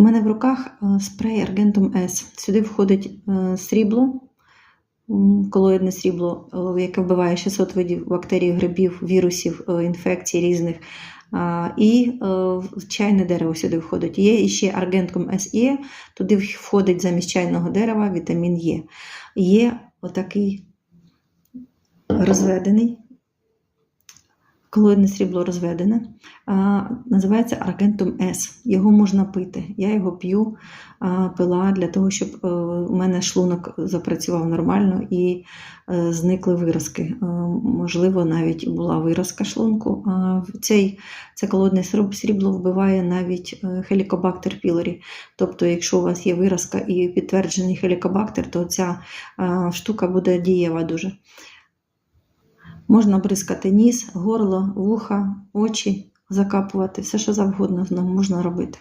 У мене в руках е, спрей Argentum S. Сюди входить е, срібло, колоїдне срібло, е, яке вбиває 600 видів бактерій, грибів, вірусів, інфекцій різних. І чайне дерево сюди входить. Є ще Argentum SE, туди входить замість чайного дерева вітамін Е. Є отакий розведений, колоїдне срібло розведене, називається Argentum S. Його можна пити. Я його п'ю, пила для того, щоб е, у мене шлунок запрацював нормально і е, зникли виразки. Е, Можливо, навіть була виразка шлунку. Цей, це колодне срібло вбиває навіть хелікобактер пілорі. Тобто, якщо у вас є виразка і підтверджений хелікобактер, то ця штука буде дієва дуже. Можна бризкати ніс, горло, вуха, очі, закапувати, все, що завгодно з ним можна робити.